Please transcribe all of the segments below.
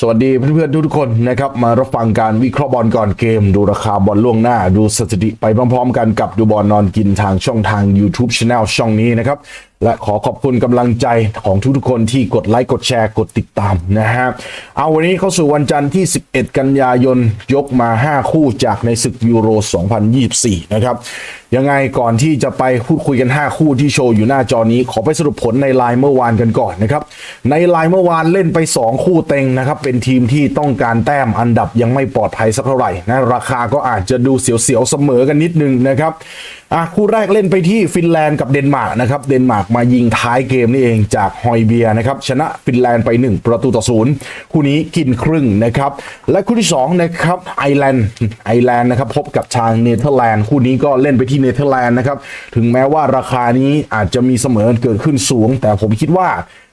สวัสดีเพื่อนๆทุกๆคนนะครับมารับฟังการวิเคราะห์บอลก่อนเกม ดูราคาบอลล่วงหน้า ดูสถิติไปพร้อมๆ กันกับดูบอลนอนกินทางช่องทาง YouTube Channel ช่องนี้นะครับและขอขอบคุณกำลังใจของทุกๆคนที่กดไลค์กดแชร์กดติดตามนะฮะเอาวันนี้เข้าสู่วันจันทร์ที่ 11 กันยายนยกมา 5 คู่จากในศึกยูโร 2024 นะครับยังไงก่อนที่จะไปพูดคุยกัน 5 คู่ที่โชว์อยู่หน้าจอนี้ ขอไปสรุปผลในไลน์เมื่อวานกันก่อนนะครับ ในไลน์เมื่อวานเล่นไป 2 คู่เต็งนะครับ เป็นทีมที่ต้องการแต้มอันดับยังไม่ปลอดภัยสักเท่าไหร่นะราคาก็อาจจะดูเสียวๆเสมอกันนิดนึงนะครับอะคู่แรกเล่นไปที่ฟินแลนด์กับเดนมาร์กนะครับเดนมาร์กมายิงท้ายเกมนี่เองจากฮอยเบียนะครับชนะฟินแลนด์ไป 1 ประตูต่อศูนย์คู่นี้กินครึ่งนะครับและคู่ที่สองนะครับไอแลนด์ไอแลนด์นะครับพบกับทางเนเธอร์แลนด์คู่นี้ก็เล่นไปที่เนเธอร์แลนด์นะครับถึงแม้ว่าราคานี้อาจจะมีเสมอเกิดขึ้นสูง แต่ผมคิดว่า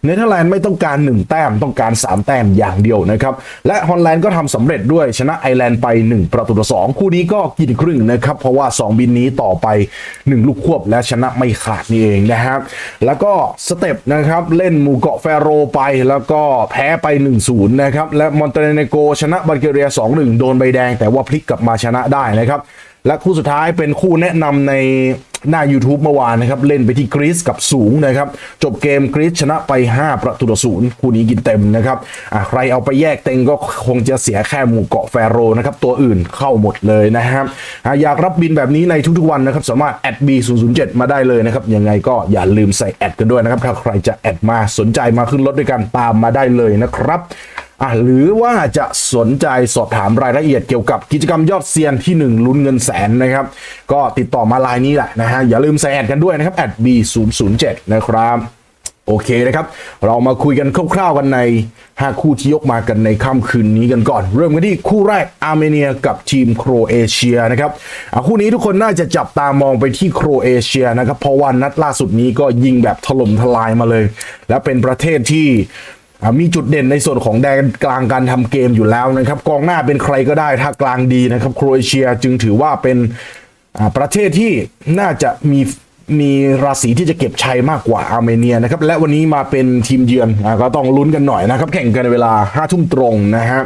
เนเธอร์แลนด์ไม่ต้องการ 1 แต้มต้องการ 3 แต้มอย่างเดียวนะครับ และฮอลแลนด์ก็ทำสำเร็จด้วยชนะไอร์แลนด์ไป 1 ประตูต่อ2คู่นี้ก็กินครึ่งนะครับ เพราะว่า 2 บินนี้ต่อไป 1 ลูกควบและชนะไม่ขาดนี่เองนะครับแล้วก็สเต็ปนะครับเล่นหมู่เกาะแฟโรไปแล้วก็แพ้ไป 1-0นะครับและมอนเตเนโกชนะบัลแกเรีย 2-1 โดนใบแดง แต่ว่าพลิกกลับมาชนะได้นะครับ และคู่สุดท้ายเป็นคู่แนะนำในหน้า YouTube เมื่อวานนะครับ เล่นไปที่กรีซกับสูงนะครับ จบเกมกรีซชนะไป 5 ประตูต่อศูนย์คู่นี้กินเต็มนะครับอะใครเอาไปแยกเต็งก็คงจะเสียแค่หมู่เกาะแฟโรนะครับ ตัวอื่นเข้าหมดเลยนะครับอะอยากรับบินแบบนี้ในทุกๆวันนะครับ สามารถแอด B007 มาได้เลยนะครับ ยังไงก็อย่าลืมใส่แอดกันด้วยนะครับ ถ้าใครจะแอดมาสนใจมาขึ้นรถด้วยกันตามมาได้เลยนะครับ อะหรือว่าจะสนใจสอบถามรายละเอียดเกี่ยวกับกิจกรรมยอดเซียนที่ 1 ลุ้นเงินแสนนะครับ ก็ติดต่อมาไลน์นี้แหละนะฮะ อย่าลืมใส่แอดกันด้วยนะครับแอด @b007 นะครับโอเคนะครับ เรามาคุยกันคร่าวๆกันใน 5 คู่ที่ยกมากันในค่ำคืนนี้กันก่อน เริ่มกันที่คู่แรกอาร์เมเนียกับทีมโครเอเชียนะครับคู่นี้ทุกคนน่าจะจับตามองไปที่โครเอเชียนะครับ เพราะว่านัดล่าสุดนี้ก็ยิงแบบถล่มทลายมาเลย และเป็นประเทศที่ มีจุดเด่นในส่วนของแดนกลางการทำเกมอยู่แล้วนะครับ กองหน้าเป็นใครก็ได้ถ้ากลางดีนะครับโครเอเชียจึงถือว่าเป็นประเทศที่น่าจะมีมีราศีที่จะเก็บชัยมากกว่าอาร์เมเนียนะครับ และวันนี้มาเป็นทีมเยือนอก็ต้องลุ้นกันหน่อยนะครับ แข่งกันในเวลา5ทุ่มตรงนะฮะ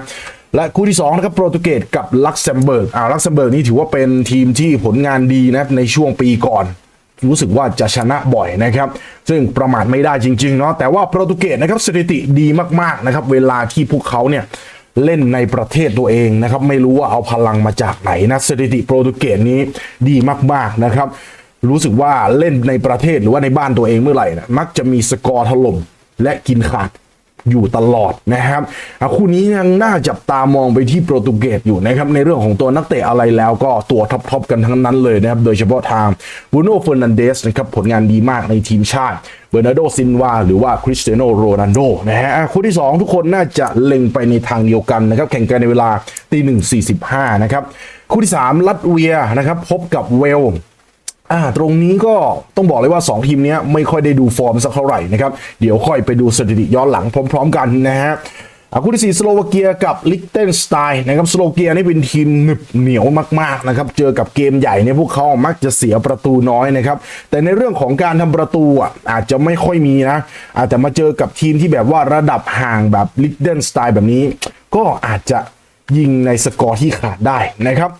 และคู่ที่2นะครับโปรตุเกสกับลักเซมเบิร์กอ่าลักเซมเบิร์กนี่ถือว่าเป็นทีมที่ผลงานดีนะครับในช่วงปีก่อน รู้สึกว่าจะชนะบ่อยนะครับ ซึ่งประมาทไม่ได้จริงๆเนาะแต่ว่าโปรตุเกสนะครับสถิติดีมากๆนะครับ เวลาที่พวกเขาเนี่ยเล่นในประเทศตัวเองนะครับ ไม่รู้ว่าเอาพลังมาจากไหนนะสถิติโปรตุเกสนี้ดีมากๆนะครับ รู้สึกว่าเล่นในประเทศหรือว่าในบ้านตัวเองเมื่อไหร่นะมักจะมีสกอร์ถล่มและกินขาด อยู่ตลอดนะครับคู่นี้ยังน่าจับตามองไปที่โปรตุเกสอยู่นะครับในเรื่องของตัวนักเตะอะไรแล้วก็ตัวท็อปๆกันทั้งนั้นเลยนะครับโดยเฉพาะทางบูโน่เฟอร์นันเดสนะครับผลงานดีมากในทีมชาติเบอร์นาร์โดซินวาหรือว่าคริสเตียโนโรนัลโดนะฮะอะคู่ที่ 2 ทุกคนน่าจะเล็งไปในทางเดียวกันนะครับแข่งกันในเวลาตีหนึ่งสี่สิบห้านะครับคู่ที่ 3 ลัตเวียนะครับพบกับเวล อ่าตรงนี้ก็ต้องบอกเลยว่า 2 ทีมนี้ไม่ค่อยได้ดูฟอร์มสักเท่าไหร่นะครับ เดี๋ยวค่อยไปดูสถิติย้อนหลังพร้อม ๆ กันนะฮะอาคู่ที่4สโลวาเกียกับลิกเทนสไตน์นะครับสโลวาเกียนี่เป็นทีมหนึบเหนียวมากๆนะครับเจอกับเกมใหญ่เนี่ยพวกเขามักจะเสียประตูน้อยนะครับแต่ในเรื่องของการทำประตูอะอาจจะไม่ค่อยมีนะอาจจะมาเจอกับทีมที่แบบว่าระดับห่างแบบลิกเทนสไตน์แบบนี้ ก็อาจจะยิงในสกอร์ที่ขาดได้นะครับ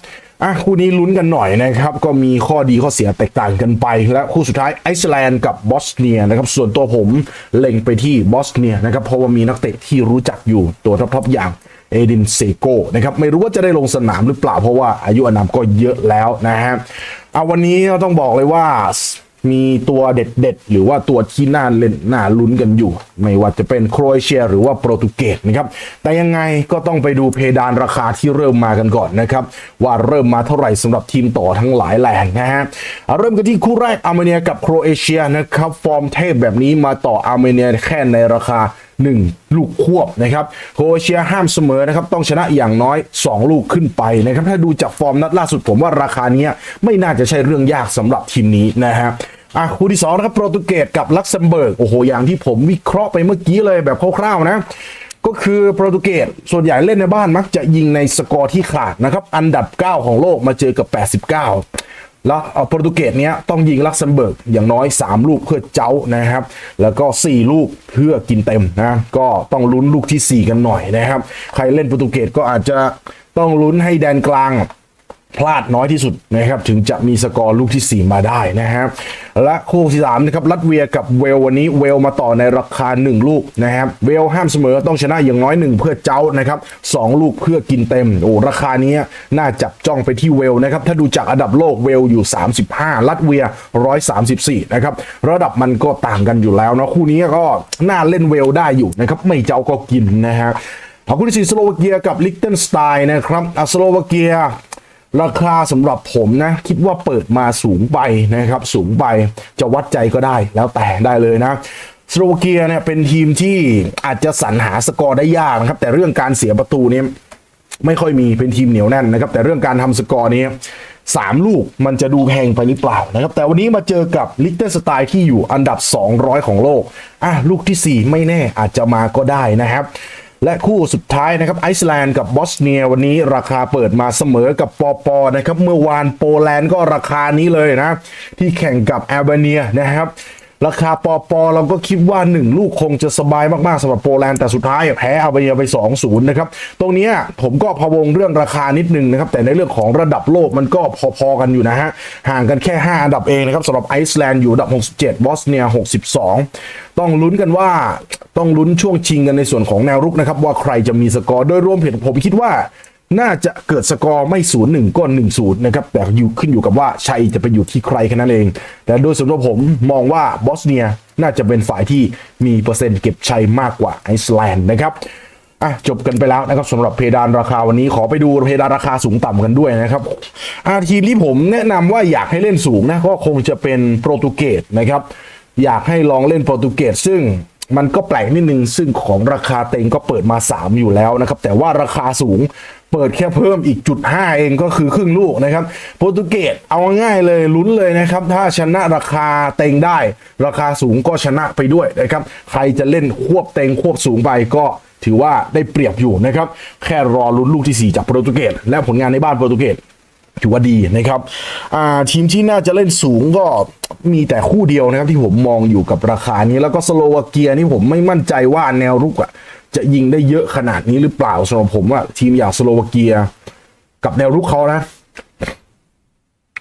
อะคู่นี้ลุ้นกันหน่อยนะครับ ก็มีข้อดีข้อเสียแตกต่างกันไป และคู่สุดท้ายไอซ์แลนด์กับบอสเนียนะครับส่วนตัวผมเล็งไปที่บอสเนียนะครับเพราะว่ามีนักเตะที่รู้จักอยู่ตัวท็อปๆอย่างเอดินเซโกนะครับไม่รู้ว่าจะได้ลงสนามหรือเปล่าเพราะว่าอายุอานามก็เยอะแล้วนะฮะเอาวันนี้เราต้องบอกเลยว่า มีตัวเด็ดๆ หรือว่าตัวที่น่าเล่นน่าลุ้นกันอยู่ ไม่ว่าจะเป็นโครเอเชียหรือว่าโปรตุเกสนะครับ แต่ยังไงก็ต้องไปดูเพดานราคาที่เริ่มมากันก่อนนะครับ ว่าเริ่มมาเท่าไหร่สำหรับทีมต่อทั้งหลายแหล่งนะฮะเริ่มกันที่คู่แรกอาร์เมเนียกับโครเอเชียนะครับ ฟอร์มเทพแบบนี้มาต่ออาร์เมเนียแค่ในราคา1 ลูกควบนะครับโครเอเชียห้ามเสมอนะครับ ต้องชนะอย่างน้อย 2 ลูกขึ้นไปนะครับ ถ้าดูจากฟอร์มนัดล่าสุดผมว่าราคาเนี้ยไม่น่าจะใช่เรื่องยากสำหรับทีมนี้นะฮะ อะคู่ที่สองนะครับโปรตุเกสกับลักเซมเบิร์กโอ้โหอย่างที่ผมวิเคราะห์ไปเมื่อกี้เลยแบบคร่าวๆนะก็คือโปรตุเกสส่วนใหญ่เล่นในบ้านมักจะยิงในสกอร์ที่ขาดนะครับ อันดับ 9 ของโลกมาเจอกับ 89 แล้วเอาโปรตุเกสเนี้ยต้องยิงลักเซมเบิร์กอย่างน้อย 3 ลูกเพื่อเจ้านะครับ แล้วก็ 4 ลูกเพื่อกินเต็มนะก็ต้องลุ้นลูกทีสี่4 กันหน่อยนะครับ ใครเล่นโปรตุเกสก็อาจจะต้องลุ้นให้แดนกลาง พลาดน้อยที่สุดนะครับถึงจะมีสกอร์ลูกที่ 4 มาได้นะครับและคู่ที่3นะครับลัตเวียกับเวลวันนี้เวลมาต่อในราคา 1 ลูกนะครับเวลห้ามเสมอต้องชนะอย่างน้อย 1 เพื่อเจ้านะครับ2ลูกเพื่อกินเต็มโอ้ราคานี้น่าจับจ้องไปที่เวลนะครับถ้าดูจากอันดับโลกเวลอยู่ 35 ลัตเวีย 134นะครับระดับมันก็ต่างกันอยู่แล้วเนาะคู่นี้ก็น่าเล่นเวลได้อยู่นะครับไม่เจ้าก็กินนะฮะเอาคู่ที่สี่สโลวาเกียกับลิกเทนสไตน์นะครับอสโลวาเกีย ราคาสำหรับผมนะ คิดว่าเปิดมาสูงไปนะครับ สูงไปจะวัดใจก็ได้แล้วแต่ได้เลยนะสโลเกียเนี่ยเป็นทีมที่อาจจะสรรหาสกอร์ได้ยากนะครับ แต่เรื่องการเสียประตูเนี่ยไม่ค่อยมีเป็นทีมเหนียวแน่นนะครับ แต่เรื่องการทำสกอร์นี้สามลูกมันจะดูแพงไปหรือเปล่านะครับ แต่วันนี้มาเจอกับลิกเตอร์สไตล์ที่อยู่อันดับ 200 ของโลกอะลูกทีสี่4 ไม่แน่อาจจะมาก็ได้นะครับ และคู่สุดท้ายนะครับไอซ์แลนด์กับบอสเนียวันนี้ราคาเปิดมาเสมอกับปอปอนะครับเมื่อวานโปแลนด์ก็ราคานี้เลยนะ ที่แข่งกับแอลเบเนียนะครับ ราคาปอปอเราก็คิดว่า 1 ลูกคงจะสบายมากๆสำหรับโปแลนด์แต่สุดท้ายแพ้อลเบเนียไป 2-0 นะครับ ตรงนี้ผมก็พะวงเรื่องราคานิดนึงนะครับ แต่ในเรื่องของระดับโลกมันก็พอๆกันอยู่นะฮะ ห่างกันแค่ 5 อันดับเองนะครับสำหรับไอซ์แลนด์อยู่อันดับ 67 บอสเนีย 62 ต้องลุ้นกันว่าต้องลุ้นช่วงชิงกันในส่วนของแนวรุกนะครับว่าใครจะมีสกอร์โดยรวมเห็นผมคิดว่า น่าจะเกิดสกอร์ไม่ศูนย์หนึ่งก็หนึ่งศูนย์นะครับ แต่อยู่ขึ้นอยู่กับว่าชัยจะไปอยู่ที่ใครแค่นั้นเอง แต่โดยส่วนตัวผมมองว่าบอสเนียน่าจะเป็นฝ่ายที่มีเปอร์เซ็นต์เก็บชัยมากกว่าไอซ์แลนด์นะครับอะจบกันไปแล้วนะครับสำหรับเพดานราคาวันนี้ขอไปดูเพดานราคาสูงต่ำกันด้วยนะครับอะทีมที่ผมแนะนำว่าอยากให้เล่นสูงนะก็คงจะเป็นโปรตุเกสนะครับอยากให้ลองเล่นโปรตุเกสซึ่ง มันก็แปลกนิดนึงซึ่งของราคาเต็งก็เปิดมา 3 อยู่แล้วนะครับ แต่ว่าราคาสูงเปิดแค่เพิ่มอีกจุด5เองก็คือครึ่งลูกนะครับ โปรตุเกสเอาง่ายเลยลุ้นเลยนะครับ ถ้าชนะราคาเต็งได้ ราคาสูงก็ชนะไปด้วยนะครับ ใครจะเล่นควบเต็งควบสูงไปก็ถือว่าได้เปรียบอยู่นะครับ แค่รอลุ้นลูกที่ 4 จากโปรตุเกสและผลงานในบ้านโปรตุเกสถือว่าดีนะครับทีมที่น่าจะเล่นสูงก็ มีแต่คู่เดียวนะครับที่ผมมองอยู่กับราคานี้แล้วก็สโลวาเกียนี่ผมไม่มั่นใจว่าแนวรุกอะจะยิงได้เยอะขนาดนี้หรือเปล่าสำหรับผมว่าทีมอย่างสโลวาเกีย กับแนวรุกเขานะ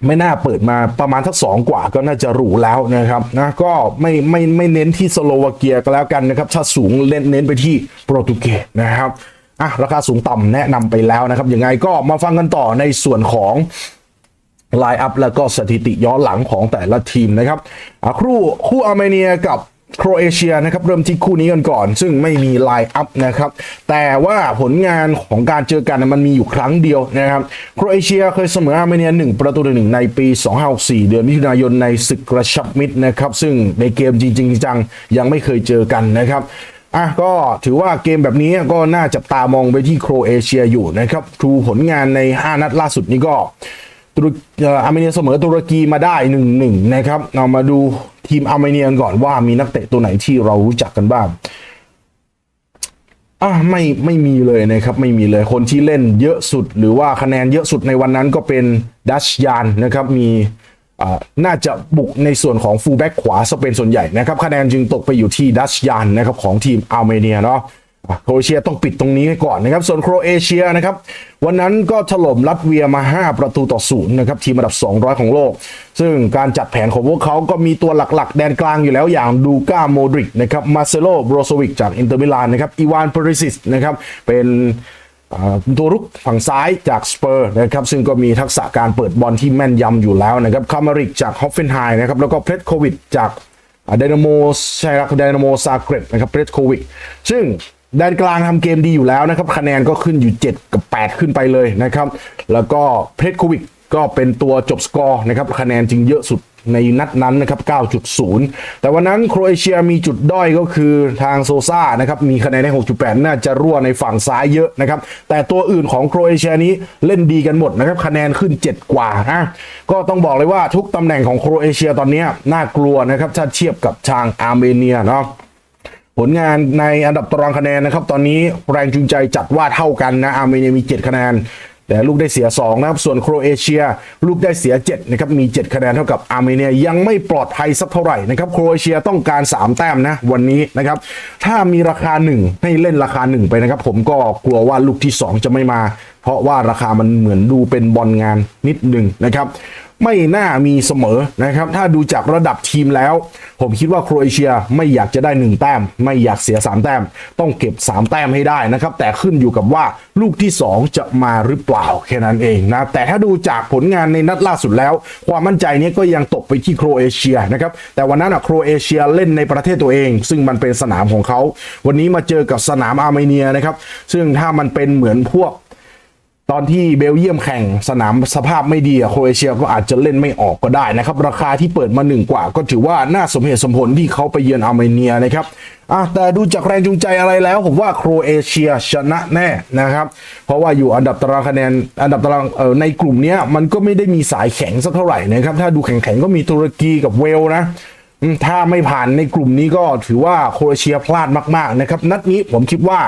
ไม่น่าเปิดมาประมาณทักสองกว่าก็น่าจะหรูแล้วนะครับนะก็ไม่ไม่ไม่เน้นที่สโลวาเกียก็แล้วกันนะครับ ถ้าสูงเน้นเน้นไปที่โปรตุเกสนะครับอะราคาสูงต่ำแนะนำไปแล้วนะครับยังไงก็มาฟังกันต่อในส่วนของ ไลน์อัพแล้วก็สถิติย้อนหลังของแต่ละทีมนะครับอะคู่คู่อาร์เมเนียกับโครเอเชียนะครับเริ่มที่คู่นี้กันก่อน ซึ่งไม่มีไลน์อัพนะครับ แต่ว่าผลงานของการเจอกันมันมีอยู่ครั้งเดียวนะครับโครเอเชียเคยเสมออาร์เมเนีย 1 ประตูต่อหนึ่งในปี2564 เดือนมิถุนายนในศึกกระชับมิตรนะครับ ซึ่งในเกมจริง ๆ จังยังไม่เคยเจอกันนะครับอะก็ถือว่าเกมแบบนี้ก็น่าจับตามองไปที่โครเอเชียอยู่นะครับดูผลงานใน 5 นัดล่าสุดนี้ก็ ตุรกเอ่ออาร์เมเนียเสมอตุรกีมาได้หนึ่งหนึ่งนะครับเรามาดูทีมอาร์เมเนียก่อนว่ามีนักเตะตัวไหนที่เรารู้จักกันบ้างอะไม่ไม่มีเลยนะครับไม่มีเลยคนที่เล่นเยอะสุด หรือว่าคะแนนเยอะสุดในวันนั้นก็เป็นดัชยานนะครับมีอ่าน่าจะบุกในส่วนของฟูลแบ็กขวาซะเป็นส่วนใหญ่นะครับคะแนนจึงตกไปอยู่ที่ดัชยานนะครับของทีมอาร์เมเนียเนาะ โครเอเชียต้องปิดตรงนี้ไว้ก่อนนะครับ ส่วนโครเอเชียนะครับ วันนั้นก็ถล่มลัตเวียมา 5 ประตูต่อศูนย์นะครับ ทีมอันดับ 200 ของโลก ซึ่งการจัดแผนของพวกเขาก็มีตัวหลักๆ แดนกลางอยู่แล้วอย่างดูก้าโมดริกนะครับมาเซโลโบรโซวิกจากอินเตอร์มิลานนะครับอีวานเปริซิสนะครับ เป็นตัวรุกฝั่งซ้ายจากสเปอร์นะครับซึ่งก็มีทักษะการเปิดบอลที่แม่นยำอยู่แล้วนะครับคามาริกจากฮอฟเฟนไฮนะครับแล้วก็เพรสโควิดจากไดนาโมไชรักไดนาโมซาเกรบนะครับเพรสโควิดซึ่ง แดนกลางทำเกมดีอยู่แล้วนะครับคะแนนก็ขึ้นอยู่ 7 กับ 8 ขึ้นไปเลยนะครับ แล้วก็เพรโควิดก็เป็นตัวจบสกอร์นะครับคะแนนจึงเยอะสุดในนัดนั้นนะครับ 9.0 แต่วันนั้นโครเอเชียมีจุดด้อยก็คือทางโซซ่านะครับ มีคะแนนได้ 6.8 น่าจะรั่วในฝั่งซ้ายเยอะนะครับ แต่ตัวอื่นของโครเอเชียนี้เล่นดีกันหมดนะครับ คะแนนขึ้น 7 กว่านะก็ต้องบอกเลยว่าทุกตำแหน่งของโครเอเชียตอนนี้น่ากลัวนะครับ ถ้าเทียบกับทางอาร์เมเนียเนาะ ผลงานในอันดับตารางคะแนนนะครับ ตอนนี้แรงจูงใจจัดว่าเท่ากันนะอาร์เมเนียมี 7 คะแนน แต่ลูกได้เสีย 2 นะครับ ส่วนโครเอเชีย ลูกได้เสีย7นะครับมี 7 คะแนนเท่ากับอาร์เมเนียยังไม่ปลอดภัยสักเท่าไหร่นะครับโครเอเชียต้องการ 3 แต้มนะวันนี้นะครับถ้ามีราคา 1 ให้เล่นราคา 1 ไปนะครับ ผมก็กลัวว่าลูกที่ 2 จะไม่มา เพราะว่าราคามันเหมือนดูเป็นบอลงานนิดหนึ่งนะครับ ไม่น่ามีเสมอนะครับ ถ้าดูจากระดับทีมแล้ว ผมคิดว่าโครเอเชียไม่อยากจะได้ 1 แต้ม ไม่อยากเสีย 3 แต้ม ต้องเก็บ 3 แต้มให้ได้นะครับ แต่ขึ้นอยู่กับว่าลูกที่ 2 จะมาหรือเปล่าแค่นั้นเองนะ แต่ถ้าดูจากผลงานในนัดล่าสุดแล้ว ความมั่นใจนี้ก็ยังตกไปที่โครเอเชียนะครับ แต่วันนั้นอะโครเอเชียเล่นในประเทศตัวเอง ซึ่งมันเป็นสนามของเขา วันนี้มาเจอกับสนามอาร์เมเนียนะครับ ซึ่งถ้ามันเป็นเหมือนพวก ตอนที่เบลเยียมแข่งสนามสภาพไม่ดีอะโครเอเชียก็อาจจะเล่นไม่ออกก็ได้นะครับ ราคาที่เปิดมาหนึ่งกว่า ก็ถือว่าน่าสมเหตุสมผลที่เขาไปเยือนอาร์เมเนียนะครับอะแต่ดูจากแรงจูงใจอะไรแล้ว ผมว่าโครเอเชียชนะแน่นะครับ เพราะว่าอยู่อันดับตารางคะแนนอันดับตารางเอ่อในกลุ่มนี้มันก็ไม่ได้มีสายแข็งสักเท่าไหร่นะครับ ถ้าดูแข็งๆก็มีตุรกีกับเวลนะถ้าไม่ผ่านในกลุ่มนี้ก็ถือว่าโครเอเชียพลาดมากๆนะครับนัดนี้ผมคิดว่า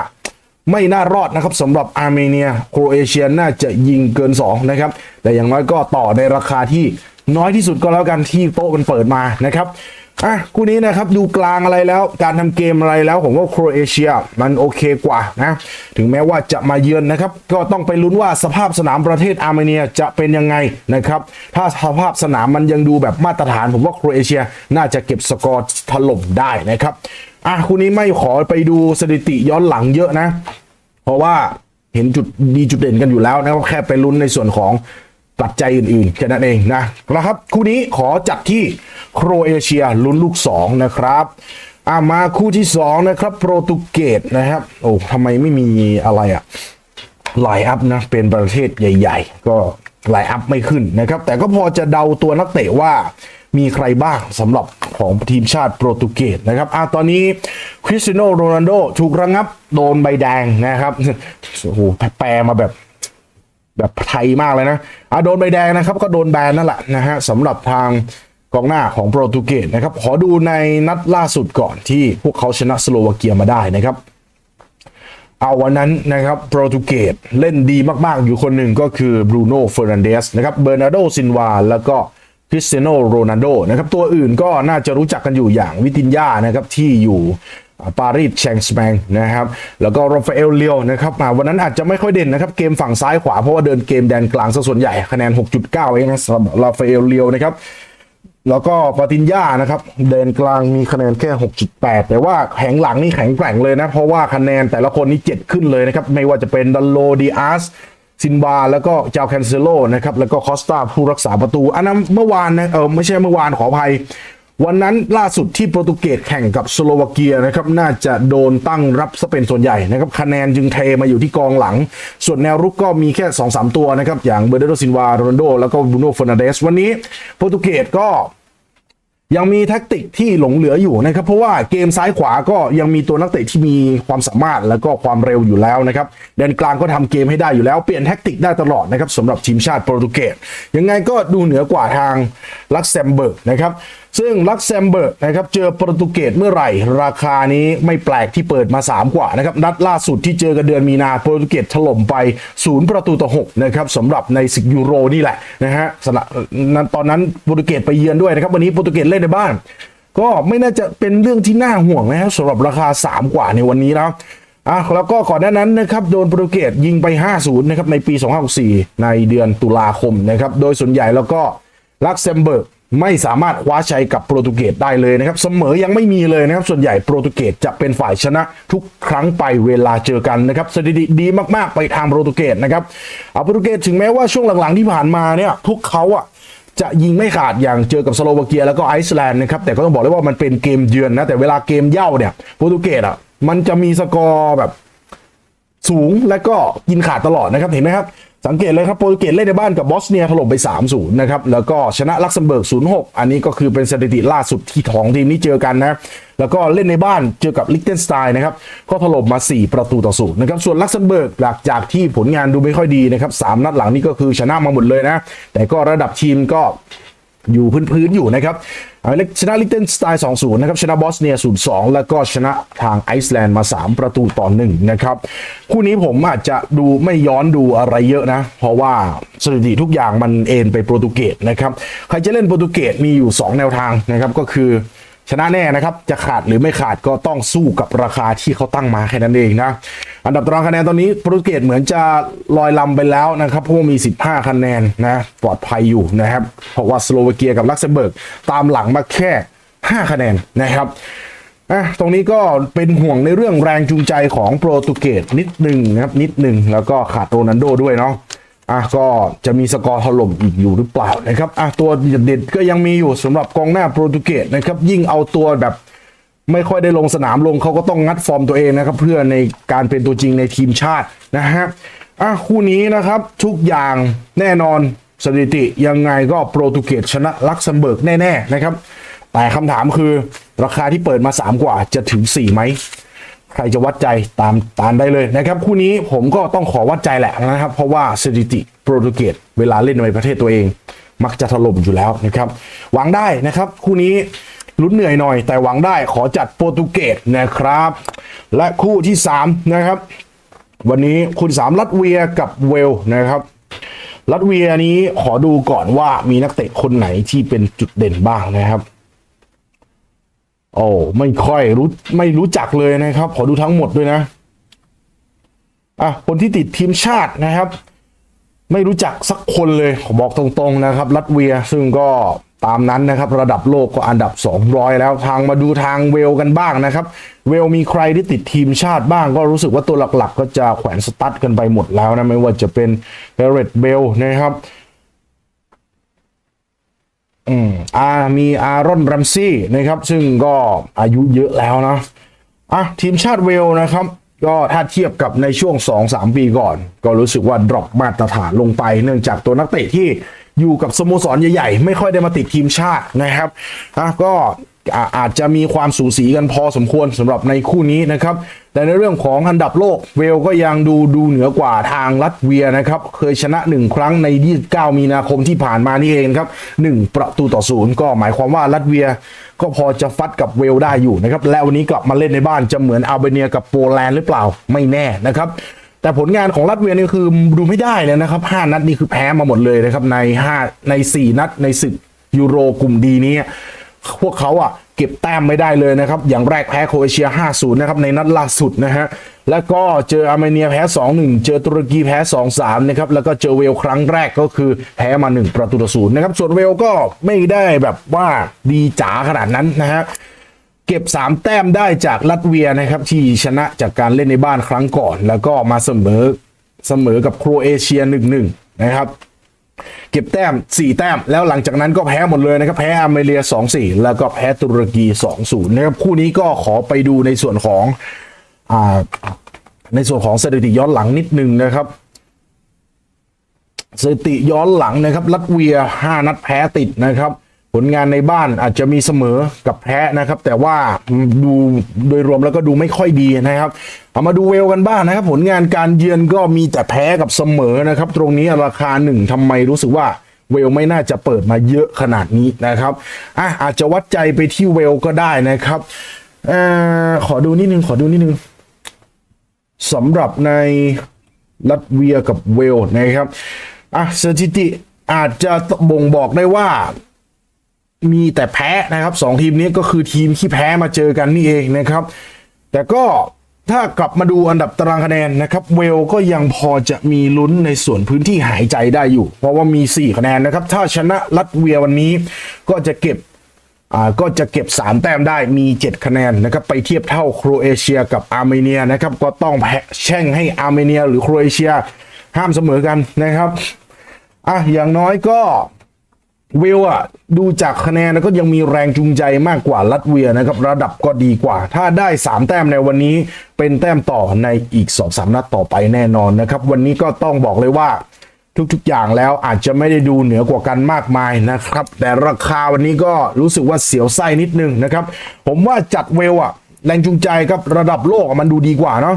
ไม่น่ารอดนะครับสำหรับอาร์เมเนียโครเอเชียน่าจะยิงเกิน 2 นะครับ แต่อย่างน้อยก็ต่อในราคาที่น้อยที่สุดก็แล้วกันที่โต๊ะมันเปิดมานะครับอะคู่นี้นะครับดูกลางอะไรแล้วการทำเกมอะไรแล้วผมว่าโครเอเชียมันโอเคกว่านะถึงแม้ว่าจะมาเยือนนะครับ ก็ต้องไปลุ้นว่าสภาพสนามประเทศอาร์เมเนียจะเป็นยังไงนะครับ ถ้าสภาพสนามมันยังดูแบบมาตรฐาน ผมว่าโครเอเชียน่าจะเก็บสกอร์ถล่มได้นะครับ อะคู่นี้ไม่ขอไปดูสถิติย้อนหลังเยอะนะ เพราะว่าเห็นจุดดีจุดเด่นกันอยู่แล้วนะครับแค่ไปลุ้นในส่วนของปัจจัยอื่นๆแค่นั้นเองนะนะครับคู่นี้ขอจัดที่โครเอเชียลุ้นลูก 2 นะครับอ่ามาคู่ที่ 2 นะครับ โปรตุเกสนะครับ โอ้ทำไมไม่มีอะไรอะไลน์อัพนะ เป็นประเทศใหญ่ ๆ ก็ไลน์อัพไม่ขึ้นนะครับ แต่ก็พอจะเดาตัวนักเตะว่า มีใครบ้างสำหรับของทีมชาติโปรตุเกสนะครับอะตอนนี้คริสตียโนโรนัลโดถูกระงับโดนใบแดงนะครับโอ้โหแปลมาแบบแบบไทยมากเลยนะอะโดนใบแดงนะครับ ก็โดนแบนนั่นแหละนะฮะสำหรับทางกองหน้าของโปรตุเกสนะครับ ขอดูในนัดล่าสุดก่อนที่พวกเขาชนะสโลวาเกียมาได้นะครับ เอาวันนั้นนะครับโปรตุเกสเล่นดีมากๆ อยู่คนหนึ่งก็คือบรูโน่เฟอร์นันเดสนะครับเบอร์นาร์โดซินวาแล้วก็ คริสเตียโนโรนัลโดนะครับตัวอื่นก็น่าจะรู้จักกันอยู่อย่างวิตินยานะครับที่อยู่ปารีสแชงส์แมงนะครับแล้วก็โรฟาเอลเลียวนะครับมาวันนั้นอาจจะไม่ค่อยเด่นนะครับเกมฝั่งซ้ายขวาเพราะว่าเดินเกมแดนกลางซะส่วนใหญ่คะแนน 6.9 เองนะสำหรับโรฟาเอลเลียวนะครับแล้วก็ปาตินยานะครับเดินกลางมีคะแนนแค่ 6.8 แต่ว่าแข็งหลังนี่แข็งแกร่งเลยนะ เพราะว่าคะแนนแต่ละคนนี่7ขึ้นเลยนะครับ ไม่ว่าจะเป็นดันโลดีอาส ซินวาแล้วก็เจ้าแคนเซโลนะครับแล้วก็คอสตาผู้รักษาประตู อันนั้นเมื่อวานนะเออไม่ใช่เมื่อวานขออภัย วันนั้นล่าสุดที่โปรตุเกสแข่งกับสโลวาเกียนะครับน่าจะโดนตั้งรับซะเป็นส่วนใหญ่นะครับคะแนนจึงเทมาอยู่ที่กองหลัง ส่วนแนวรุกก็มีแค่ 2-3 ตัวนะครับอย่างเบอร์เดโดซินวาโรนัลโดแล้วก็บูโนฟอร์นันเดสวันนี้โปรตุเกสก็ ยังมีแท็กติกที่หลงเหลืออยู่นะครับ เพราะว่าเกมซ้ายขวาก็ยังมีตัวนักเตะที่มีความสามารถแล้วก็ความเร็วอยู่แล้วนะครับแดนกลางก็ทำเกมให้ได้อยู่แล้วเปลี่ยนแท็กติกได้ตลอดนะครับสำหรับทีมชาติโปรตุเกสยังไงก็ดูเหนือกว่าทางลักเซมเบิร์กนะครับ ซึ่งลักเซมเบิร์กนะครับเจอโปรตุเกสเมื่อไหร่ ราคานี้ไม่แปลกที่เปิดมา 3 กว่านะครับนัดล่าสุดที่เจอกันเดือนมีนาโปรตุเกสถล่มไป 0 ประตูต่อ6นะครับสำหรับในศึกยูโรนี่แหละนะฮะสนะนั้นตอนนั้นโปรตุเกสไปเยือนด้วยนะครับวันนี้โปรตุเกสเล่นในบ้าน ก็ไม่น่าจะเป็นเรื่องที่น่าห่วงนะครับสำหรับราคา 3 กว่าในวันนี้นะอะแล้วก็ก่อนหน้านั้นนะครับโดนโปรตุเกสยิงไป 5-0นะครับในปี2064 ในเดือนตุลาคมนะครับโดยส่วนใหญ่แล้วก็ลักเซมเบิร์ก ไม่สามารถคว้าชัยกับโปรตุเกสได้เลยนะครับ เสมอยังไม่มีเลยนะครับ ส่วนใหญ่โปรตุเกสจะเป็นฝ่ายชนะทุกครั้งไปเวลาเจอกันนะครับสถิติดีมากๆ ไปทางโปรตุเกสนะครับเอาโปรตุเกสถึงแม้ว่าช่วงหลังๆที่ผ่านมาเนี่ยพวกเขาอะจะยิงไม่ขาดอย่างเจอกับสโลวาเกียแล้วก็ไอซ์แลนด์นะครับแต่ก็ต้องบอกเลยว่ามันเป็นเกมเยือนนะแต่เวลาเกมเย่าเนี่ยโปรตุเกสอะมันจะมีสกอร์แบบสูงและก็ยินขาดตลอดนะครับเห็นไหมครับ สังเกตเลยครับโปรตุเกสเล่นในบ้านกับบอสเนียถล่มไป 3-0 นะครับ แล้วก็ชนะลักเซมเบิร์ก 0-6 อันนี้ก็คือเป็นสถิติล่าสุดที่ของทีมนี้เจอกันนะ แล้วก็เล่นในบ้านเจอกับลิกเทนสไตน์นะครับ ก็ถล่มมา 4 ประตูต่อศูนย์นะครับ ส่วนลักเซมเบิร์กหลังจากที่ผลงานดูไม่ค่อยดีนะครับสามนัดหลังนี่ก็คือชนะมาหมดเลยนะ แต่ก็ระดับทีมก็ อยู่พื้นๆอยู่นะครับเอาชนะลิเทนสไตล์2-0 นะครับ ชนะบอสเนีย 0-2 แล้วก็ชนะทางไอซ์แลนด์มา 3 ประตูต่อ1นะครับ คู่นี้ผมอาจจะดูไม่ย้อนดูอะไรเยอะนะ เพราะว่าสถิติทุกอย่างมันเอ็นไปโปรตุเกสนะครับ ใครจะเล่นโปรตุเกสมีอยู่ 2 แนวทางนะครับ ก็คือ ชนะแน่นะครับ จะขาดหรือไม่ขาดก็ต้องสู้กับราคาที่เขาตั้งมาแค่นั้นเองนะ อันดับตารางคะแนนตอนนี้โปรตุเกสเหมือนจะลอยลำไปแล้วนะครับเพราะว่ามี 15 คะแนนนะปลอดภัยอยู่นะครับ เพราะว่าสโลวาเกียกับลักเซมเบิร์กตามหลังมาแค่ 5 คะแนนนะครับอะตรงนี้ก็เป็นห่วงในเรื่องแรงจูงใจของโปรตุเกสนิดหนึ่งนะครับนิดหนึ่งแล้วก็ขาดโรนัลโดด้วยเนาะ อะก็จะมีสกอร์ถล่มอีกอยู่หรือเปล่านะครับอะตัวเด็ดๆก็ยังมีอยู่สำหรับกองหน้าโปรตุเกสนะครับยิ่งเอาตัวแบบไม่ค่อยได้ลงสนามลงเขาก็ต้องงัดฟอร์มตัวเองนะครับ เพื่อในการเป็นตัวจริงในทีมชาตินะฮะอะคู่นี้นะครับทุกอย่างแน่นอนสถิติยังไงก็โปรตุเกสชนะลักเซมเบิร์กแน่ๆนะครับ แต่คำถามคือราคาที่เปิดมา 3 กว่าจะถึง 4 ไหม ใครจะวัดใจตามตามได้เลยนะครับ คู่นี้ผมก็ต้องขอวัดใจแหละนะครับ เพราะว่าสถิติโปรตุเกสเวลาเล่นในประเทศตัวเอง มักจะถล่มอยู่แล้วนะครับ หวังได้นะครับ คู่นี้ลุ้นเหนื่อยหน่อย แต่หวังได้ขอจัดโปรตุเกสนะครับ และคู่ที่ 3 นะครับ วันนี้คู่ที่สามลัตเวียกับเวลนะครับลัตเวียนี้ขอดูก่อนว่ามีนักเตะคนไหนที่เป็นจุดเด่นบ้างนะครับ โอ้ไม่ค่อยรู้ไม่รู้จักเลยนะครับ ขอดูทั้งหมดด้วยนะอะคนที่ติดทีมชาตินะครับ ไม่รู้จักสักคนเลยขอบอกตรงๆนะครับ ลัตเวียซึ่งก็ตามนั้นนะครับ ระดับโลกก็อันดับ 200 แล้วทางมาดูทางเวลกันบ้างนะครับ เวลมีใครที่ติดทีมชาติบ้าง ก็รู้สึกว่าตัวหลักๆ ก็จะแขวนสตั๊ดกันไปหมดแล้วนะไม่ว่าจะเป็นเบรดเบลนะครับ อืมอ่ามีอารอนรัมซี่นะครับ ซึ่งก็อายุเยอะแล้วนะอะทีมชาติเวลนะครับ ก็ถ้าเทียบกับในช่วง 2-3 ปีก่อน ก็รู้สึกว่าดรอปมาตรฐานลงไป เนื่องจากตัวนักเตะที่อยู่กับสโมสรใหญ่ๆ ไม่ค่อยได้มาติดทีมชาตินะครับอะก็ อาอาจจะมีความสูสีกันพอสมควรสำหรับในคู่นี้นะครับ แต่ในเรื่องของอันดับโลกเวลก็ยังดูดูเหนือกว่าทางลัตเวียนะครับ เคยชนะ 1 ครั้งใน 29 มีนาคมที่ผ่านมานี่เองครับ 1 ประตูต่อศูนย์ก็หมายความว่าลัตเวียก็พอจะฟัดกับเวลได้อยู่นะครับ และวันนี้กลับมาเล่นในบ้านจะเหมือนอัลเบเนียกับโปแลนด์หรือเปล่าไม่แน่นะครับแต่ผลงานของลัตเวียนี่คือดูไม่ได้เลยนะครับ 5 นัดนี่คือแพ้มาหมดเลยนะครับใน 5 ใน 4 นัดในศึกยูโรกลุ่มดีนี้ พวกเขาอะเก็บแต้มไม่ได้เลยนะครับ อย่างแรกแพ้โครเอเชีย 5-0 นะครับ ในนัดล่าสุดนะฮะ แล้วก็เจออาร์เมเนียแพ้ 2-1 เจอตุรกีแพ้ 2-3 นะครับ แล้วก็เจอเวลครั้งแรกก็คือแพ้มา 1 ประตูต่อศูนย์นะครับ ส่วนเวลก็ไม่ได้แบบว่าดีจ๋าขนาดนั้นนะฮะเก็บ 3 แต้มได้จากลัตเวียนะครับที่ชนะจากการเล่นในบ้านครั้งก่อน แล้วก็มาเสมอเสมอกับโครเอเชีย 1-1 นะครับ เก็บแต้ม 4 แต้ม แล้วหลังจากนั้นก็แพ้หมดเลยนะครับ แพ้อเมเรีย2-4 แล้วก็แพ้ตุรกี 2-0 นะครับ คู่นี้ก็ขอไปดูในส่วนของอ่าในส่วนของสถิติย้อนหลังนิดนึงนะครับสถิติย้อนหลังนะครับ ลัตเวีย 5 นัดแพ้ติดนะครับ ผลงานในบ้านอาจจะมีเสมอกับแพ้นะครับ แต่ว่าดูโดยรวมแล้วก็ดูไม่ค่อยดีนะครับเอามาดูเวลกันบ้างนะครับ ผลงานการเยือนก็มีแต่แพ้กับเสมอนะครับ ตรงนี้ราคาหนึ่งทำไมรู้สึกว่าเวลไม่น่าจะเปิดมาเยอะขนาดนี้นะครับอะอาจจะวัดใจไปที่เวลก็ได้นะครับเออขอดูนิดนึง ขอดูนิดนึงสำหรับในลัตเวียกับเวลนะครับอะสถิติอาจจะบ่งบอกได้ว่า มีแต่แพ้นะครับสองทีมนี้ก็คือทีมที่แพ้มาเจอกันนี่เองนะครับ แต่ก็ถ้ากลับมาดูอันดับตารางคะแนนนะครับ เวลก็ยังพอจะมีลุ้นในส่วนพื้นที่หายใจได้อยู่ เพราะว่ามี 4 คะแนนนะครับ ถ้าชนะลัตเวียวันนี้ก็จะเก็บอ่าก็จะเก็บ 3 แต้มได้มี 7 คะแนนนะครับ ไปเทียบเท่าโครเอเชียกับอาร์เมเนียนะครับ ก็ต้องแช่งให้อาร์เมเนีย หรือโครเอเชียห้ามเสมอกันนะครับอะอย่างน้อยก็ วลอะดูจากคะแนนแล้วก็ยังมีแรงจูงใจมากกว่าลัตเวียนะครับ ระดับก็ดีกว่า ถ้าได้ 3 แต้มในวันนี้เป็นแต้มต่อในอีก 2-3 นัดต่อไปแน่นอนนะครับ วันนี้ก็ต้องบอกเลยว่าทุกๆ อย่างแล้วอาจจะไม่ได้ดูเหนือกว่ากันมากมายนะครับ แต่ราคาวันนี้ก็รู้สึกว่าเสียวไส้นิดนึงนะครับ ผมว่าจัดเวลอะแรงจูงใจครับระดับโลกมันดูดีกว่าเนาะ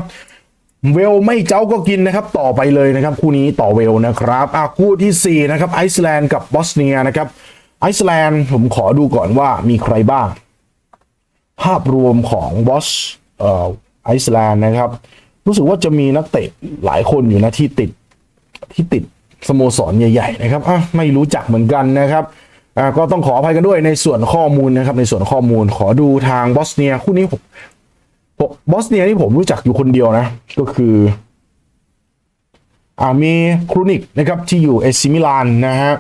เวลไม่เจ้าก็กินนะครับต่อไปเลยนะครับคู่นี้ต่อเวลนะครับอะคู่ทีสี่4นะครับไอซ์แลนด์กับบอสเนียนะครับไอซ์แลนด์ผมขอดูก่อนว่ามีใครบ้าง ภาพรวมของบอสเอ่อไอซ์แลนด์นะครับ รู้สึกว่าจะมีนักเตะหลายคนอยู่นะที่ติดที่ติดสโมสรใหญ่ ๆ นะครับอะไม่รู้จักเหมือนกันนะครับอะก็ต้องขออภัยกันด้วยในส่วนข้อมูลนะครับในส่วนข้อมูลขอดูทางบอสเนียคู่นี้ผม บอสเนียนี่ผมรู้จักอยู่คนเดียวนะ ก็คืออ่ามีครูนิกนะครับที่อยู่เอซิมิลานนะฮะ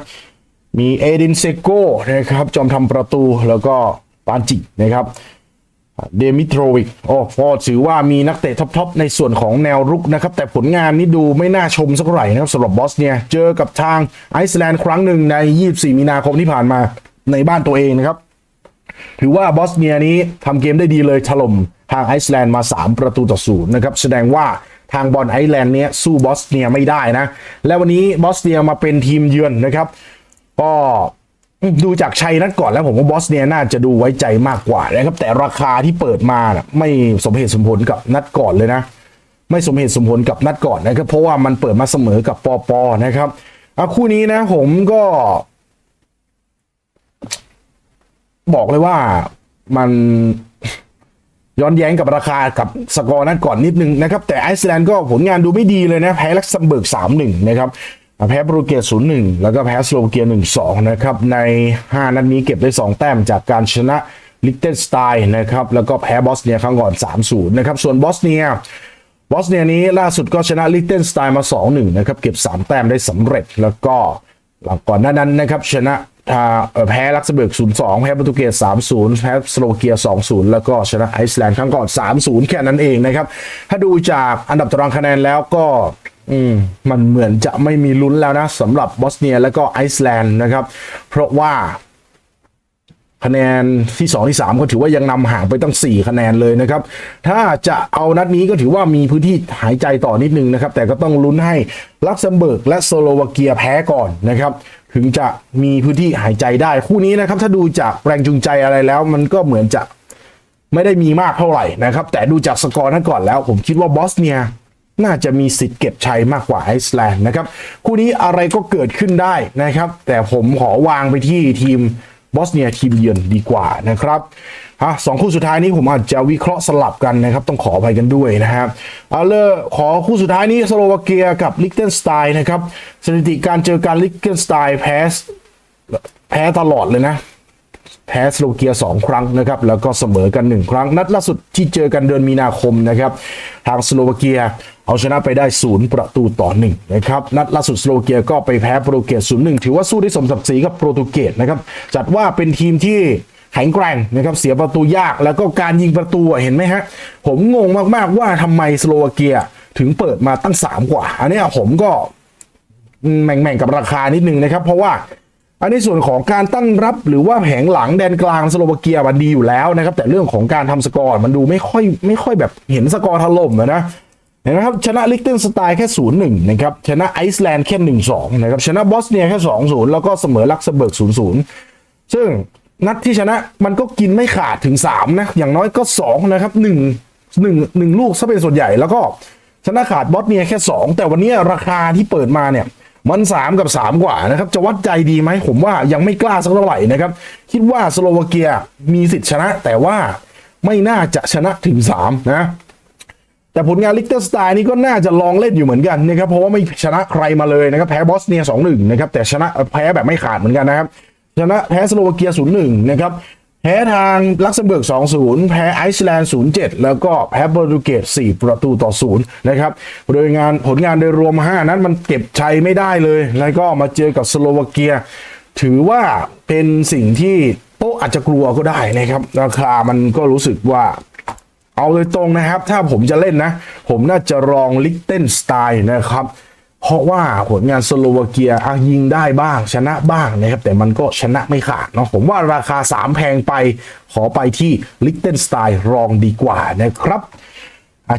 มีเอดินเซโกนะครับจอมทำประตูแล้วก็ปานจินะครับเดมิทรวิกโอ้ก็ถือว่ามีนักเตะท็อปๆในส่วนของแนวรุกนะครับ แต่ผลงานนี้ดูไม่น่าชมสักไหร่นะครับสำหรับบอสเนียเจอกับทางไอซ์แลนด์ครั้งหนึ่งใน 24 มีนาคมที่ผ่านมาในบ้านตัวเองนะครับ ถือว่าบอสเนียนี้ทำเกมได้ดีเลยถล่มทางไอซ์แลนด์มา 3 ประตูต่อศูนย์นะครับ แสดงว่าทางบอลไอซ์แลนด์เนี้ยสู้บอสเนียไม่ได้นะ และวันนี้บอสเนียมาเป็นทีมเยือนนะครับ ก็ดูจากชัยนัดก่อนแล้วผมว่าบอสเนียน่าจะดูไว้ใจมากกว่านะครับ แต่ราคาที่เปิดมาน่ะไม่สมเหตุสมผลกับนัดก่อนเลยนะ ไม่สมเหตุสมผลกับนัดก่อนนะครับเพราะว่ามันเปิดมาเสมอกับปอปอนะครับอะคู่นี้นะผมก็ บอกเลยว่ามันย้อนแย้งกับราคากับสกอร์นั้นก่อนนิดนึงนะครับ แต่ไอซ์แลนด์ก็ผลงานดูไม่ดีเลยนะ แพ้ลักเซมเบิร์ก 3-1 นะครับ แพ้โปรตุเกส 0-1 แล้วก็แพ้สโลวาเกีย 1-2 นะครับ ใน 5 นัดนี้เก็บได้ 2 แต้มจากการชนะลิกเทนสไตน์นะครับ แล้วก็แพ้บอสเนียครั้งก่อน 3-0 นะครับ ส่วนบอสเนียบอสเนียนี้ล่าสุดก็ชนะลิกเทนสไตน์มา 2-1 นะครับ เก็บ 3 แต้มได้สำเร็จแล้วก็หลังก่อนหน้านั้นนะครับชนะ ทาแพ้ลักเซมเบิร์ก0-2 แพ้โปรตุเกส3-0 แพ้สโลวาเกีย 2-0 แล้วก็ชนะไอซ์แลนด์ครั้งก่อน 3-0 แค่นั้นเองนะครับ ถ้าดูจากอันดับตารางคะแนนแล้วก็อืมมันเหมือนจะไม่มีลุ้นแล้วนะสำหรับบอสเนียและก็ไอซ์แลนด์นะครับ เพราะว่าคะแนนที่ 2 ที่ 3 ก็ถือว่ายังนำห่างไปตั้ง 4 คะแนนเลยนะครับ ถ้าจะเอานัดนี้ก็ถือว่ามีพื้นที่หายใจต่อนิดนึงนะครับ แต่ก็ต้องลุ้นให้ลักเซมเบิร์กและสโลวาเกียแพ้ก่อนนะครับ ถึงจะมีพื้นที่หายใจได้ คู่นี้นะครับ ถ้าดูจากแรงจูงใจอะไรแล้ว มันก็เหมือนจะไม่ได้มีมากเท่าไหร่นะครับ แต่ดูจากสกอร์นั้นก่อนแล้ว ผมคิดว่าบอสเนียน่าจะมีสิทธิ์เก็บชัยมากกว่าไอซ์แลนด์นะครับ คู่นี้อะไรก็เกิดขึ้นได้นะครับ แต่ผมขอวางไปที่ทีม บอสเนียทีมเยือนดีกว่านะครับอะสองคู่สุดท้ายนี้ผมอาจจะวิเคราะห์สลับกันนะครับ ต้องขออภัยกันด้วยนะครับเอาเลยขอคู่สุดท้ายนี้สโลวาเกียกับลิกเทนสไตน์นะครับสถิติการเจอการลิกเทนสไตน์แพ้แพ้ตลอดเลยนะแพ้สโลวาเกีย 2 ครั้งนะครับ แล้วก็เสมอกัน 1 ครั้ง นัดล่าสุดที่เจอกันเดือนมีนาคมนะครับ ทางสโลวาเกีย เอาชนะไปได้ 0 ประตูต่อ 1 นะครับ นัดล่าสุดสโลวาเกียก็ไปแพ้โปรตุเกส0-1ถือว่าสู้ได้สมศักดิ์ศรีกับโปรตุเกสนะครับ จัดว่าเป็นทีมที่แข็งแกร่งนะครับเสียประตูยากแล้วก็การยิงประตูเห็นไหมฮะ ผมงงมาก ๆ ว่าทำไมสโลวาเกียถึงเปิดมาตั้ง 3 กว่า อันนี้ผมก็แม่งๆกับราคานิดนึงนะครับ เพราะว่าอันในส่วนของการตั้งรับหรือว่าแผงหลังแดนกลางสโลวาเกียมันดีอยู่แล้วนะครับ แต่เรื่องของการทำสกอร์มันดูไม่ค่อยไม่ค่อยแบบเห็นสกอร์ถล่มนะ เห็นไหมครับชนะลิกเทนสไตน์แค่ 0 1 นะครับ ชนะไอซ์แลนด์แค่ 1 2 นะครับ ชนะบอสเนียแค่ 2 0 แล้วก็เสมอลักเซมเบิร์ก 0 0 ซึ่งนัดที่ชนะมันก็กินไม่ขาดถึง 3 นะ อย่างน้อยก็ 2 นะครับ 1 1 1 ลูกซะเป็นส่วนใหญ่แล้วก็ชนะขาดบอสเนียแค่ 2 แต่วันนี้ราคาที่เปิดมาเนี่ยมัน 3 กับ 3 กว่านะครับ จะวัดใจดีไหมผมว่ายังไม่กล้าสักเท่าไหร่นะครับ คิดว่าสโลวาเกียมีสิทธิ์ชนะ แต่ว่าไม่น่าจะชนะถึง 3 นะ แต่ผลงานลิกเตอร์สไตน์นี่ก็น่าจะลองเล่นอยู่เหมือนกันนะครับเพราะว่าไม่ชนะใครมาเลยนะครับแพ้บอสเนีย2-1นะครับแต่ชนะแพ้แบบไม่ขาดเหมือนกันนะครับชนะแพ้สโลวาเกีย0-1นะครับแพ้ทางลักเซมเบิร์ก 2-0 แพ้ไอซ์แลนด์ 0-7 แล้วก็แพ้โปรตุเกส 4 ประตูต่อ 0 นะครับ โดยงานผลงานโดยรวม 5 นั้นมันเก็บชัยไม่ได้เลย แล้วก็มาเจอกับสโลวาเกีย ถือว่าเป็นสิ่งที่โต๊ะอาจจะกลัวก็ได้นะครับ ราคามันก็รู้สึกว่า เอาเลยตรงนะครับ ถ้าผมจะเล่นนะ ผมน่าจะลองลิกเทนสไตน์นะครับ เพราะว่าผลงานสโลวาเกียอะยิงได้บ้างชนะบ้างนะครับ แต่มันก็ชนะไม่ขาดเนาะผมว่าราคา 3 แพงไป ขอไปที่ลิกเทนสไตน์รองดีกว่านะครับ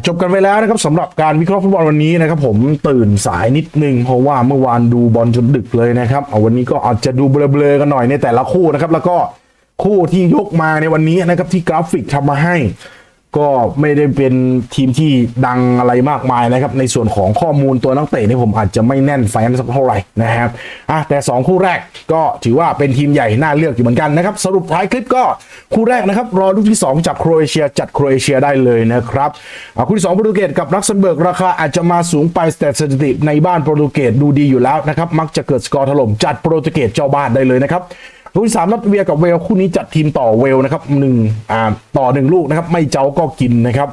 จบกันไปแล้วนะครับสำหรับการวิเคราะห์ฟุตบอลวันนี้นะครับผมตื่นสายนิดนึง เพราะว่าเมื่อวานดูบอลจนดึกเลยนะครับเอาวันนี้ก็อาจจะดูเบลอๆกันหน่อยในแต่ละคู่นะครับ แล้วก็คู่ที่ยกมาในวันนี้นะครับที่กราฟิกทำมาให้ ก็ไม่ได้เป็นทีมที่ดังอะไรมากมายนะครับ ในส่วนของข้อมูลตัวนักเตะนี่ผมอาจจะไม่แน่นแฟนสักเท่าไหร่นะครับอะแต่ 2 คู่แรกก็ถือว่าเป็นทีมใหญ่น่าเลือกอยู่เหมือนกันนะครับ สรุปท้ายคลิปก็คู่แรกนะครับ รอลูกที่ 2จากโครเอเชีย จัดโครเอเชียได้เลยนะครับอะคู่ที่2โปรตุเกสกับลักเซมเบิร์กราคาอาจจะมาสูงไปแต่สถิติในบ้านโปรตุเกสดูดีอยู่แล้วนะครับมักจะเกิดสกอร์ถล่มจัดโปรตุเกสเจ้าบ้านได้เลยนะครับ คู่ที่สามลัตเวียกับเวลคู่นี้จัดทีมต่อเวลนะครับหนึ่งอ่าต่อหนึ่งลูกนะครับไม่เจ้าก็กินนะครับ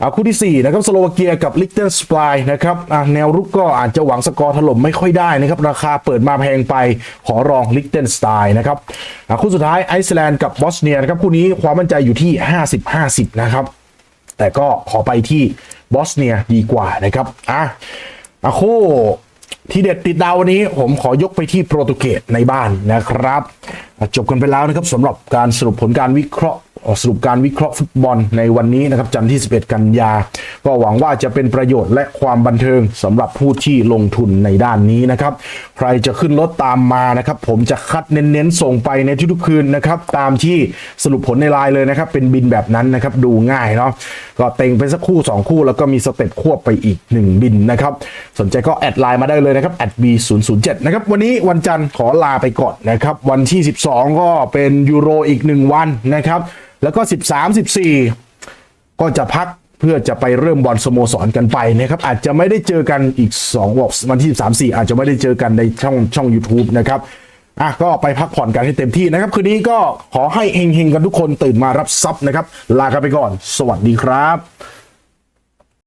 อ่าคู่ที่สี่นะครับสโลวาเกียกับลิกเทนสปายนะครับอ่าแนวรุกก็อาจจะหวังสกอร์ถล่มไม่ค่อยได้นะครับ ราคาเปิดมาแพงไปขอรองลิกเทนสไตน์นะครับอ่าคู่สุดท้ายไอซ์แลนด์กับบอสเนียนะครับคู่นี้ความมั่นใจอยู่ที่ 50-50 นะครับ แต่ก็ขอไปที่บอสเนียดีกว่านะครับอะอะคู่ ที่เด็ดติดดาววันนี้ผมขอยกไปที่โปรตุเกสในบ้านนะครับ จบกันไปแล้วนะครับสำหรับการสรุปผลการวิเคราะห์ สรุปการวิเคราะห์ฟุตบอลในวันนี้นะครับจันทร์ที่ 11 กันยา ก็หวังว่าจะเป็นประโยชน์และความบันเทิงสำหรับผู้ที่ลงทุนในด้านนี้นะครับ ใครจะขึ้นรถตามมานะครับ ผมจะคัดเน้นๆ ส่งไปในทุกๆคืนนะครับ ตามที่สรุปผลในไลน์เลยนะครับ เป็นบินแบบนั้นนะครับ ดูง่ายเนาะก็เต็งไปสักคู่ 2 คู่ แล้วก็มีสเต็ปควบไปอีก 1 บินนะครับ สนใจก็แอดไลน์มาได้เลยนะครับแอด @b007 นะครับวันนี้วันจันทร์ขอลาไปก่อนนะครับวันที่ 12 ก็เป็นยูโรอีก 1 วันนะครับ แล้วก็ 13 14 ก็จะพักเพื่อจะไปเริ่มบอลสโมสรกันไปนะครับอาจจะไม่ได้เจอกันอีก2บอกวันที่13 4 อาจจะไม่ได้เจอกันในช่องช่อง YouTube นะครับอะก็ไปพักผ่อนกันให้เต็มที่นะครับคืนนี้ก็ขอให้เฮงๆกันทุกคนตื่นมารับทรัพย์นะครับ ลากันไปก่อน สวัสดีครับ